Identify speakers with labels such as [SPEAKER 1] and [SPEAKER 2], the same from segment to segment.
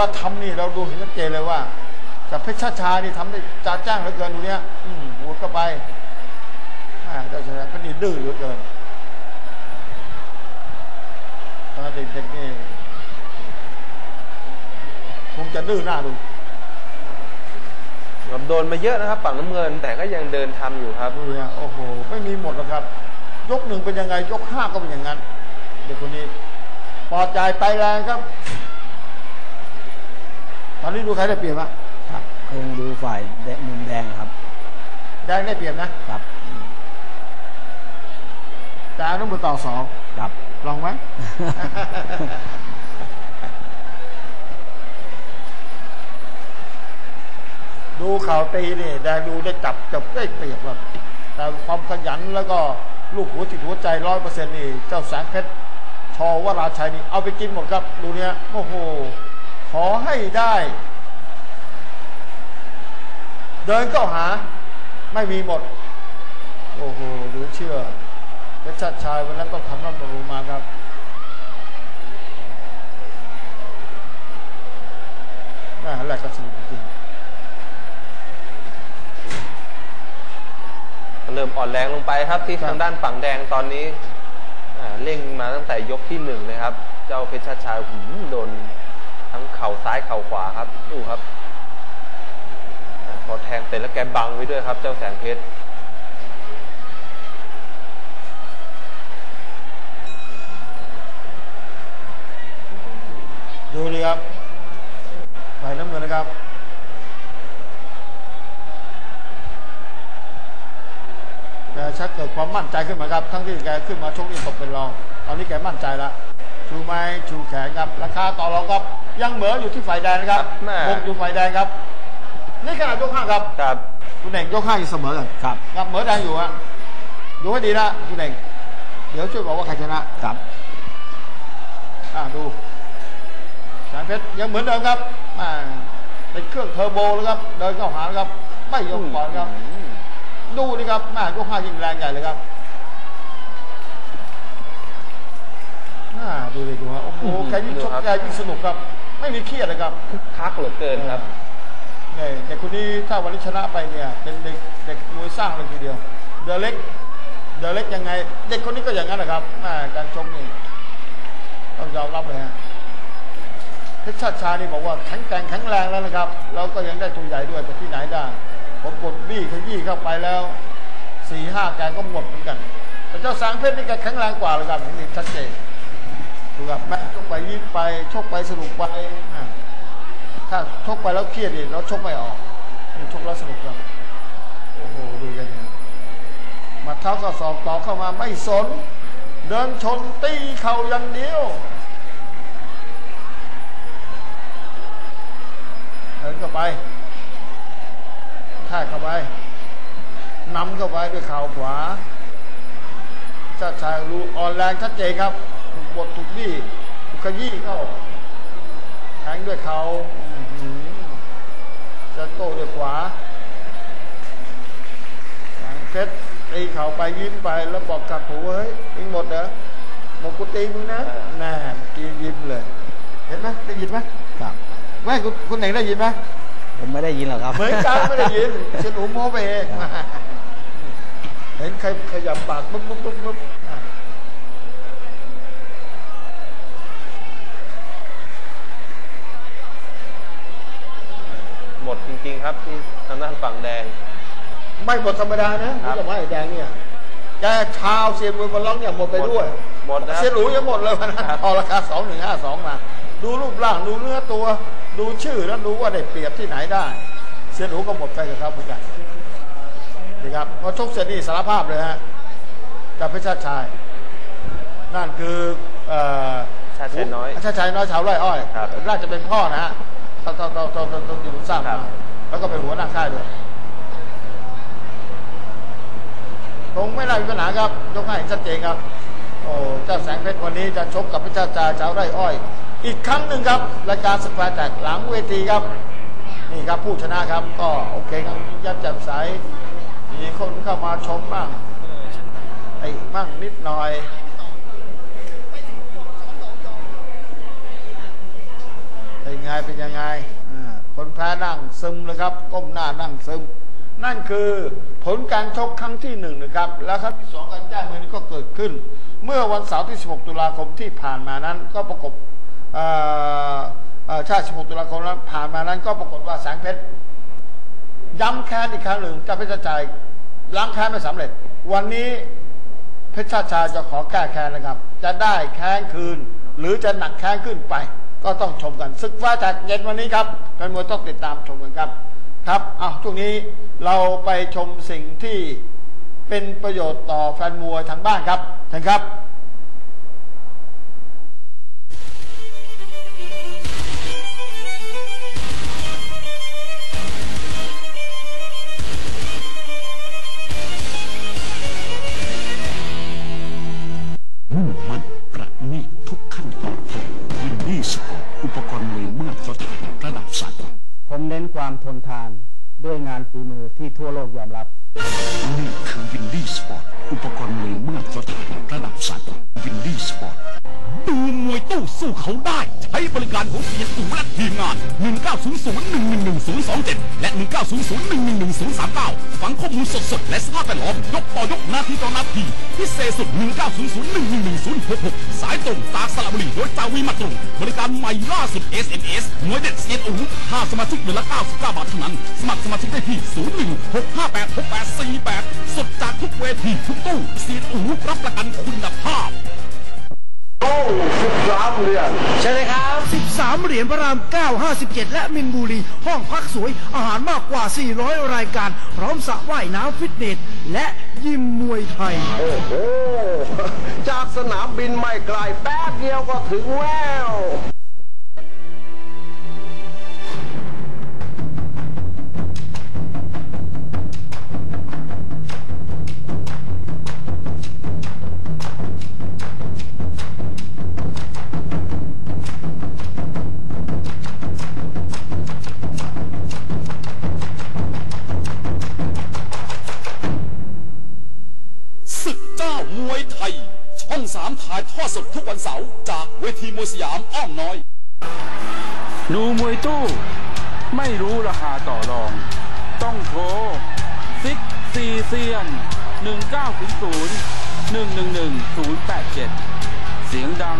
[SPEAKER 1] เราทำนี่เราดูเห็นชัดเจนเลยว่าแต่เพชรชาชานี่ทำได้จ้าจ้างเหลือเกินดูเนี้ยอืมหัวก็ไปอ่าเจ้าชายพระนี่ดื้อเหลือเกินตอนเด็กๆนี่คงจะดื้อหน้าดู
[SPEAKER 2] แบบโดนมาเยอะนะครับฝั่งน้ำเงิน แต่ก็ยังเดินทำอยู่ครับ
[SPEAKER 1] ดูเนี่ยโอ้โห ไม่มีหมดหรอกครับ ยกหนึ่งเป็นยังไง ยกห้าก็เป็นอย่างนั้น เด็กคนนี้ปอดใจไปแรงครับ ตอนนี้ดูใครได้เปรียบอะ
[SPEAKER 3] ครับคงดูฝ่ายแดงมุมแดงครับ
[SPEAKER 1] แดงได้เปรียบนะครับ แต่อนุมือต่อสอง
[SPEAKER 3] ครับ
[SPEAKER 1] ลองไหม ดูข่าวตีนี่แดงดูได้จับจับได้เปรียบครับ แต่ความขยันแล้วก็ลูกหัวจิตหัวใจร้อยเปอร์เซ็นต์นี่ เจ้าแสงเพชรชอวราชัยนี่ เอาไปกินหมดครับ ดูเนี้ยโอ้โห ขอให้ได้ เดินเข้าหาไม่มีหมด โอ้โหดูเชื่อเพชรชาติชายวันนั้นต้องทำน้ำบำรุงมาครับ น่าแหลกกระสุนจริง
[SPEAKER 2] เริ่มอ่อนแรงลงไปครับที่
[SPEAKER 1] ครับ
[SPEAKER 2] ทางด้านฝั่งแดงตอนนี้อ่าเร่งมาตั้งแต่ยกที่หนึ่งเลยครับ เจ้าเพชรชาติชายหืมโดน ทั้งเข่าซ้ายเข่าขวาครับดูครับพอแทงเสร็จแล้วแกบังไว้ด้วยครับ เจ้าแสงเพชร
[SPEAKER 1] ดูนี่ครับฝ่ายน้ำเงินนะครับ แกชักเกิดความมั่นใจขึ้นมาครับ ทั้งที่แกขึ้นมาชกนี่ตกเป็นรอง ตอนนี้แกมั่นใจแล้วชูไม้ชูแขนครับ ราคาต่อรองครับ ยังเหมืออยู่ที่ฝ่ายแดงนะครับ
[SPEAKER 2] แม่
[SPEAKER 1] หกอยู่ฝ่ายแดงครับ นี่ขนาดยกห้าครับ
[SPEAKER 2] ครับ
[SPEAKER 1] คุณเน่งยกห้ายังเสมอกัน
[SPEAKER 3] ครับ
[SPEAKER 1] ครับเหมือแดงอยู่ฮะดูให้ดีนะคุณเน่งเดี๋ยวช่วยบอกว่าใครชนะ
[SPEAKER 3] ครับ
[SPEAKER 1] อ่าดูแสนเพชรยังเหมือนเดิมครับอ่าเป็นเครื่องเทอร์โบแล้วครับ เดินเข้าหาแล้วครับ ไม่ยกก่อนครับ ดูนี่ครับแม่ยกห้ายิงแรงใหญ่เลยครับอ่าดูเลยดูฮะโอ้โห
[SPEAKER 2] อืม
[SPEAKER 1] แกยิ่งชก
[SPEAKER 2] ดูครับ
[SPEAKER 1] แกยิ่งสนุกครับ ไม่มีเครียดเลยครับ
[SPEAKER 2] คึกคักเหลือเกินครับ
[SPEAKER 1] เนี่ยเด็กคนนี้ถ้าวันนี้ชนะไปเนี่ยเป็นเด็กเด็กมวยสร้างเลยทีเดียว เดอเล็ก เดอเล็กยังไง เด็กคนนี้ก็อย่างนั้นแหละครับแม่การชกนี่ต้องยอมรับเลยฮะเพชรชาติชานี่บอกว่าแข็งแกร่งแข็งแรงแล้วนะครับ เราก็ยังได้ตัวใหญ่ด้วยแต่ที่ไหนได้ ผมกดบี้ขยี้เข้าไปแล้วสี่ห้าแกก็หมดเหมือนกันแต่เจ้าสางเพชรนี่แกแข็งแรงกว่าเลยครับเห็นนี่ชัดเจน ถูกับแม่ชกไปยิ้มไปชกไปสนุกไปถ้าชกไปแล้วเครียดนี่เราชกไม่ออกนี่ชกแล้วสนุกครับโอ้โหดูกันเนี่ยมาเท้าก็สอบต่อเข้ามาไม่สน เดินชนตีเข่าอย่างเดียวเดินเข้าไปท่าเข้าไปนำเข้าไปด้วยเข่าขวาชาติชายรู้อ่อนแรงชัดเจนครับ ดถูกบี้ถูกขยี้เข้าแทงด้วยเข่าอื้อหือจะโต้ด้วยขวาแทงเพชรตีเข่าไปยิ้มไป แล้วบอกกับหูเฮ้ยเองหมดเหรอหมดกูตีมึงนะแน่เมื่อกี้ยิ้มเลย เห็นไหมได้ยินไหม
[SPEAKER 3] ครับ
[SPEAKER 1] ไม่คุณคุณเองได้ยินไหม
[SPEAKER 3] ผมไม่ได้ยินหรอกครับ
[SPEAKER 1] เหมือนกันไม่ได้ยินฉันหูโม้ไปเองเห็นใครขยับปากปุ๊บปุ๊บปุ๊บปุ๊บอะ
[SPEAKER 2] หมด จริง ๆ ครับที่ทางด้านฝั่งแดง
[SPEAKER 1] ไม่หมดธรรมดานะ
[SPEAKER 2] ครั
[SPEAKER 1] นี่
[SPEAKER 2] บ
[SPEAKER 1] จะไม้แดงเนี่ยแกชาวเซียนมวยบอลล็อกเนี่ยหมดไปด้วย
[SPEAKER 2] หมดนะครับ
[SPEAKER 1] เซียนหรูยังหมดเลยวันนั้น
[SPEAKER 2] ครับ
[SPEAKER 1] พอราคาสองหนึ่งห้าสองมา ดูรูปร่างดูเนื้อตัว ดูชื่อแล้วรู้ว่าได้เปรียบที่ไหนได้ เซียนหรูก็หมดไปกับเขาเหมือนกันนี่ครับพอชกเสร็จนี่สารภาพเลยฮะกับเพชรชาติชาย นั่นคือเอ่อ
[SPEAKER 2] ชาติชายน้อย
[SPEAKER 1] ชาติชายน้อยชาวไร่อ้อย
[SPEAKER 2] ครับ
[SPEAKER 1] น่าจะเป็นพ่อนะฮะ ตอนตอนตอนตอนตอนตอนที่ผมทราบ
[SPEAKER 2] ครั
[SPEAKER 1] มา
[SPEAKER 2] บ
[SPEAKER 1] แล้วก็เป็นหัวหน้าค่ายด้วยตรงไม่ได้มีปัญหาครับ ยกให้ชัดเจนครับ โอ้เจ้าแสงเพชรวันนี้จะชกกับพิชาจาชาวไร่อ้อย อีกครั้งหนึ่งครับรายการสแควร์แตกหลังเวทีครับนี่ครับผู้ชนะครับก็โอเคครับยับแจ่มใสมีคนเข้ามาชมบ้างไอ้บ้างนิดหน่อย แต่ เป็นไงเป็นยังไงคนแพ้นั่งซึมเลยครับ ก้มหน้านั่งซึม นั่นคือผลการชกครั้งที่หนึ่งนะครับ แล้วครั้งที่สองการแจ้งมือนี้ก็เกิดขึ้น เมื่อวันเสาร์ที่ 16 ตุลาคมที่ผ่านมานั้น ก็ประกบชาติ 16 ตุลาคมนั้นผ่านมานั้น ก็ปรากฏว่าแสงเพชรย้ำแค้นอีกครั้งหนึ่งเจะเพชรชายล้างแค้นไม่สำเร็จ วันนี้เพชรชาชายจะขอแก้แค้นนะครับ จะได้แค้นคืน หรือจะหนักแค้นขึ้นไป ก็ต้องชมกันศึกฟ้าจากเย็นวันนี้ครับแฟนมวยต้องติดตามชมกันครับ ครับอ้าวช่วงนี้เราไปชมสิ่งที่เป็นประโยชน์ต่อแฟนมวยทางบ้านครับเช่นครับ
[SPEAKER 4] ด้วย
[SPEAKER 3] งานฝีมือที่ทั่วโลกยอมรับ
[SPEAKER 4] นี่คือวินดี้สปอร์ต อุปกรณ์มวยมาตรฐานระดับสากลวินดี้สปอร์ต
[SPEAKER 5] ดูมวยตู้สู้เขาได้ บริการของเสียสูและทีมงาน 1900-111027 และ 1900-111039 ฟังข้อมูลสดๆ และสภาพแวดล้อม ยกต่อยกนาทีต่อนาทีพิเศษสุด 1900-111066 สายตรงตากสระบุรีโดยจาวีมาตรงบริการใหม่ล่าสุด SMS มวยเด็ดเซียนอูค่าสมาชิกเดือนละ 99 บาทเท่านั้น สมัครสมาชิกได้ที่ 01-658-6848ามเห
[SPEAKER 6] รียญพระราม 9 57 และมินบุรี ห้องพักสวย อาหารมากกว่า 400 รายการ พร้อมสระว่ายน้ำฟิตเนส และยิมมวยไทย
[SPEAKER 7] โอ้โห จากสนามบินไม่ไกลแป๊บเดียวก็ถึงแล้ว
[SPEAKER 5] ท่ายทอดสดทุกวันเสาร์จากเวทีมวยสยามอ้อมน้อย
[SPEAKER 8] ดูมวยตู้ ไม่รู้ราคาต่อรอง ต้องโทรซิกซีเซียน 1900 111 087 เสียงดัง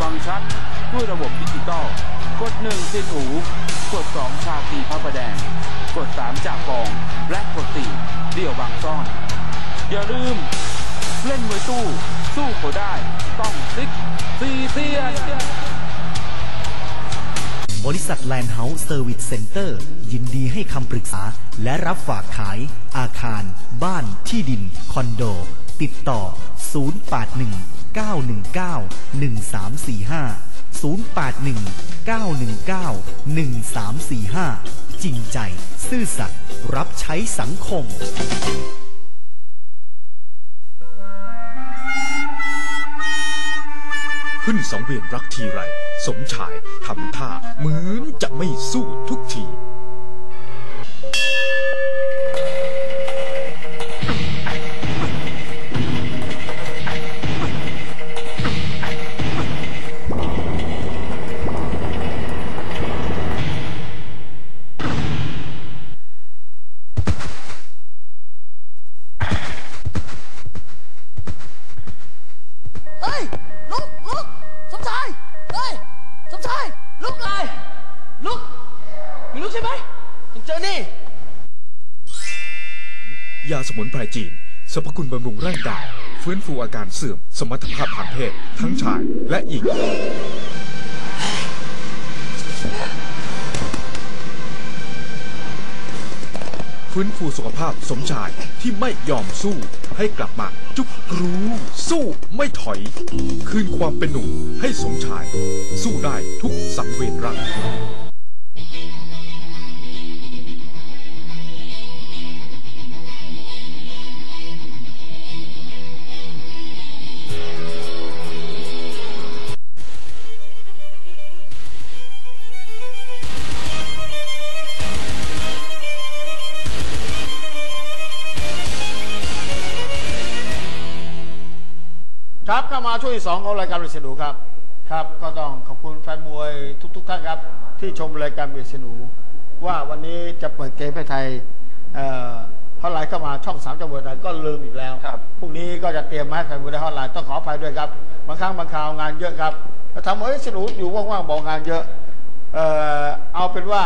[SPEAKER 8] ฟังชัด ด้วยระบบดิจิตอลกด1เสียนหู กด 2 ชาตีพระประแดง กด 3 จากกอง และกด 4 เดี่ยวบางซ่อน อย่าลืม เล่นมวยตู้ สู้เขาได้ ต้องซิกซีเซียน
[SPEAKER 9] บริษัทแลนด์เฮาส์เซอร์วิสเซ็นเตอร์ยินดีให้คำปรึกษา และรับฝากขาย อาคาร บ้านที่ดิน คอนโด ติดต่อ 081 919 1345 081 919 1345 จริงใจ ซื่อสัตย์รับใช้สังคม
[SPEAKER 10] ขึ้นสังเวียนรักทีไร สมชายทำท่าเหมือนจะไม่สู้ทุกที มุนไพรจีนสรรพคุณบำรุงร่างกาย ฟื้นฟูอาการเสื่อม สมรรถภาพทางเพศ ทั้งชายและหญิงฟื้นฟูสุขภาพสมชายที่ไม่ยอมสู้ ให้กลับมาจุกรูสู้ไม่ถอย คืนความเป็นหนุ่มให้สมชาย สู้ได้ทุกสังเวียนรัก
[SPEAKER 1] ครับเข้ามาช่วงที่สองของรายการเรสดูครับครับ ก็ต้องขอบคุณแฟนมวยทุก ๆ ท่านครับ ที่ชมรายการเบียดสนูว่าวันนี้จะเปิดเกมให้ไทยเอ่อฮอตไลน์เข้ามาช่องสามจังหวัดไทยก็ลืมอีกแล้ว
[SPEAKER 2] ครับ
[SPEAKER 1] พรุ่งนี้ก็จะเตรียมมาให้แฟนมวยได้ฮอตไลน์ต้องขออภัยด้วยครับบางครั้งบางคราวงานเยอะครับแล้วทำเอ้ยสนุกอยู่ว่างๆบอกงานเยอะเอ่อเอาเป็นว่า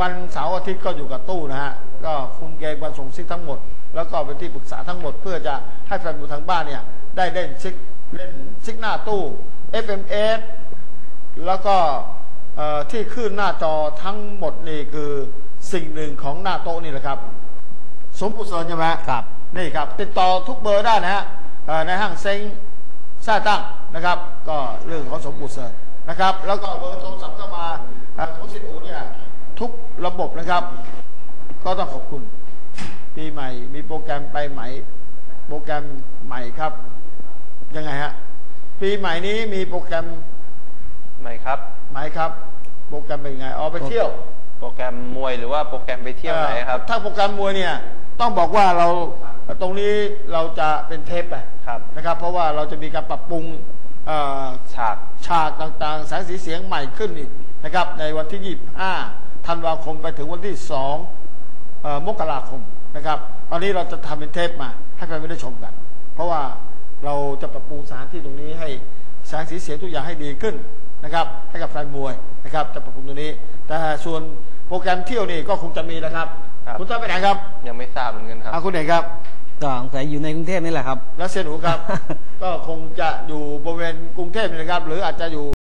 [SPEAKER 1] วันเสาร์อาทิตย์ก็อยู่กับตู้นะฮะก็คุมเกมวันส่งซิกทั้งหมด แล้วก็เป็นที่ปรึกษาทั้งหมด เพื่อจะให้แฟนมวยทางบ้านเนี่ย ได้เล่นซิกเล่นซิกหน้าตู้ FMS แล้วก็เอ่อที่ขึ้นหน้าจอทั้งหมดนี่คือสิ่งหนึ่งของหน้าโต๊ะนี่แหละครับ สมบูรณ์เสริญใช่ไหม
[SPEAKER 3] ครับ
[SPEAKER 1] นี่ครับ ติดต่อทุกเบอร์ได้นะฮะเอ่อในห้างเซ็งซ่าตั้งนะครับ ก็เรื่องของสมบูรณ์เสริญนะครับ แล้วก็เบอร์โทรศัพท์เข้ามาเอ่อของสิทธิ์อูเนี่ยทุกระบบนะครับ ก็ต้องขอบคุณ ปีใหม่มีโปรแกรมไปไหมโปรแกรมใหม่ครับ ยังไงฮะ ปีใหม่นี้มีโปรแกรม
[SPEAKER 2] ไหมครับ
[SPEAKER 1] ไหมครับ โปรแกรมเป็นยังไงอ๋อไปเที่ยว
[SPEAKER 2] โปรแกรมมวยหรือว่าโปรแกรมไปเที่ยวไหนครับ
[SPEAKER 1] ถ้าโปรแกรมมวยเนี่ย ต้องบอกว่าเราตรงนี้เราจะเป็นเทปไป
[SPEAKER 2] ครับ
[SPEAKER 1] นะครับ เพราะว่าเราจะมีการปรับปรุงเอ่อ
[SPEAKER 2] ฉาก
[SPEAKER 1] ฉากต่างๆแสงสีเสียงใหม่ขึ้นอีกนะครับ ในวันที่ 25 ธันวาคมไปถึงวันที่2เอ่อมกราคมนะครับ ตอนนี้เราจะทำเป็นเทปมาให้แฟนๆได้ชมกัน เพราะว่า เราจะปรับปรุงสถานที่ตรงนี้ให้แสงสีเสียงทุกอย่างให้ดีขึ้นนะครับให้กับแฟนมวยนะครับจะปรับปรุงตรงนี้ แต่ส่วนโปรแกรมเที่ยวนี่ก็คงจะมีนะครับ
[SPEAKER 2] ครับ
[SPEAKER 1] คุณท่านไปไหนครับ
[SPEAKER 2] ยังไม่ทราบเหมือนกันครับ
[SPEAKER 1] อาคุณเอกครับ
[SPEAKER 3] ก็สงสัยอยู่ในกรุงเทพนี่แหละครับ
[SPEAKER 1] แล้วเซียนหนูครับ ก็คงจะอยู่บริเวณกรุงเทพนี่นะครับ หรืออาจจะอยู่